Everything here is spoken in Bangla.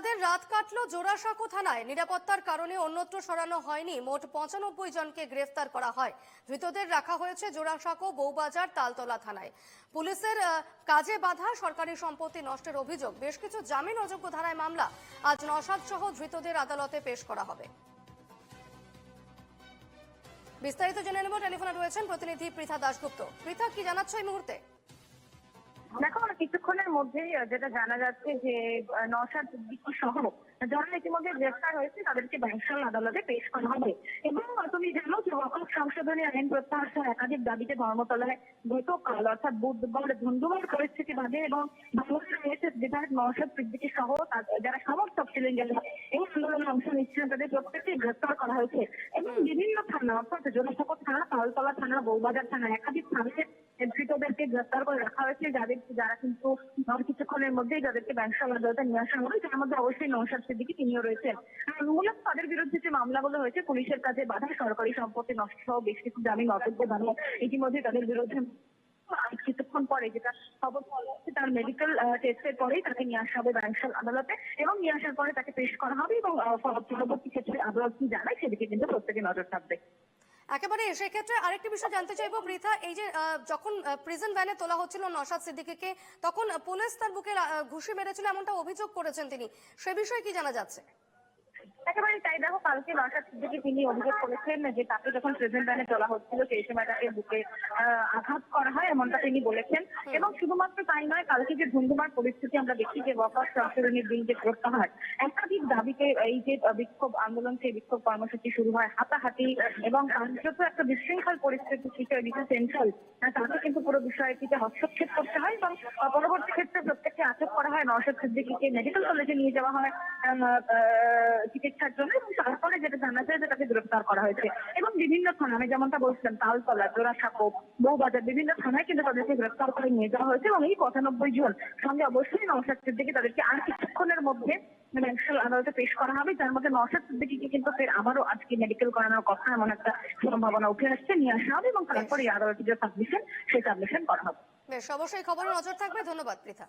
তাদের রাত কাটলো জোড়াসাঁকো থানায়। নিরাপত্তার কারণে অন্যত্র সরানো হয়নি। মোট পঁচানব্বই জনকে গ্রেফতার করা হয়। ধৃতদের রাখা হয়েছে জোড়াসাঁকো বৌবাজার তালতলা থানায়। পুলিশের কাজে বাধা, সরকারি সম্পত্তি নষ্টের অভিযোগ। বেশ কিছু জামিন অযোগ্য ধারায় মামলা। আজ নসাদ সহ ধৃতদের আদালতে পেশ করা হবে। বিস্তারিত জেনে নেব। টেলিফোনে রয়েছেন প্রতিনিধি পৃথা দাশগুপ্ত। পৃথা, কি জানাচ্ছ এই মুহূর্তে? দেখো কিছুক্ষণের মধ্যেই যেটা জানা যাচ্ছে যে আহ, নওশাদ সিদ্দিকী সহ যারা ইতিমধ্যে গ্রেফতার হয়েছে তাদেরকে ব্যাংশাল আদালতে পেশ করা হবে। এবং তুমি জানো যে ওয়াকফ সংশোধনী আইন প্রত্যাহার একাধিক দাবিতে ধর্মতলায় গতকাল অর্থাৎ বুধবার ধুন্ধুমার পরিস্থিতি বাদে এবং বাংলাদেশ রয়েছে বিধায়ক নওশাদ সিদ্দিকী সহ যারা সমর্থক ছিলেন যারা এই আন্দোলনে অংশ নিচ্ছিলেন তাদের প্রত্যেককে গ্রেফতার করা হয়েছে। এবং বিভিন্ন থানা অর্থাৎ জনসকর থানা তালতলা থানা বৌবাজার থানা একাধিক থানাতে ধৃতদেরকে গ্রেফতার করে রাখা হয়েছে। যাদের যারা কিন্তু কিছুক্ষণের মধ্যেই যাদেরকে ব্যাংশাল আদালতে নিয়ে আসা হবে যার মধ্যে অবশ্যই নৌসাদ সিদ্দিকি তিনিও রয়েছেন। মূলত তাদের বিরুদ্ধে যে মামলাগুলো হয়েছে, পুলিশের কাছে বাধা, সরকারি সম্পত্তি নষ্ট সহ বেশ কিছু দামি অযোগ্য দাঁড়িয়ে ইতিমধ্যে তাদের বিরুদ্ধে কিছুক্ষণ পরে যেটা খবর যাচ্ছে, তার মেডিকেল টেস্টের পরেই তাকে নিয়ে আসা হবে ব্যাংশাল আদালতে এবং নিয়ে আসার পরে তাকে পেশ করা হবে এবং পরবর্তী ক্ষেত্রে আদালত কি জানায় সেদিকে কিন্তু প্রত্যেকে নজর থাকবে। একেবারে সেক্ষেত্রে আরেকটি বিষয় জানতে চাইব, বৃথা, এই যে যখন প্রিজন ভ্যানে তোলা হচ্ছিল নসাদ সিদ্দিকীকে, তখন পুলিশ তার বুকে ঘুষে ঘুষি মেরেছিল এমনটা অভিযোগ করেছেন তিনি। সে বিষয়ে কি জানা যাচ্ছে? একেবারে তাই দেখো কালকে নশা সিদ্দিকি তিনি অভিযোগ করেছেন যে তাকে যখন প্রেজেন্ট ভ্যানে তোলা হচ্ছিল সেই সময় তাকে বুকে আঘাত করা হয় এমনটা তিনি বলেছেন। এবং শুধুমাত্র তাই নয় কালকে যে ধুন্ধুমার পরিস্থিতি আমরা দেখি যে ওয়াকার সংশোধনীর দিন যে প্রত্যাহার একাধিক দাবিতে এই যে বিক্ষোভ আন্দোলন সেই বিক্ষোভ কর্মসূচি শুরু হয় হাতাহাতি এবং কার্যত একটা বিশৃঙ্খল পরিস্থিতি সৃষ্টি হয় দিকে সেন্ট্রাল তাকে কিন্তু পুরো বিষয়টিতে হস্তক্ষেপ করতে হয় এবং পরবর্তী ক্ষেত্রে প্রত্যেককে আটক করা হয়। নওশাদ সিদ্দিকিকে মেডিকেল কলেজে নিয়ে যাওয়া হয় আহ, জন্য এবং তারপরে যেটা জানা যায় যে তাকে গ্রেফতার করা হয়েছে। এবং বিভিন্ন থানা আমি যেমনটা বলছিলাম তালতলা জোড়াসাঁকো বউবাজার বিভিন্ন থানায় কিন্তু তাদেরকে গ্রেফতার করে নিয়ে যাওয়া হয়েছে এবং এই পঁচানব্বই জন সঙ্গে অবশ্যই নওশাদ সিদ্দিকি তাদেরকে আর কিছুক্ষণের মধ্যে ন্যাশনাল আদালতে পেশ করা হবে। যার মধ্যে নওশাদ সিদ্দিকিকে কিন্তু ফের আবারও আজকে মেডিকেল করানোর কথা এমন একটা সম্ভাবনা উঠে আসছে নিয়ে আসা হবে এবং তারপরে আদালতে যে সাবমিশন সেই সাবমিশন করা হবে। বেশ অবশ্যই খবরে নজর থাকবে। ধন্যবাদ পৃথা।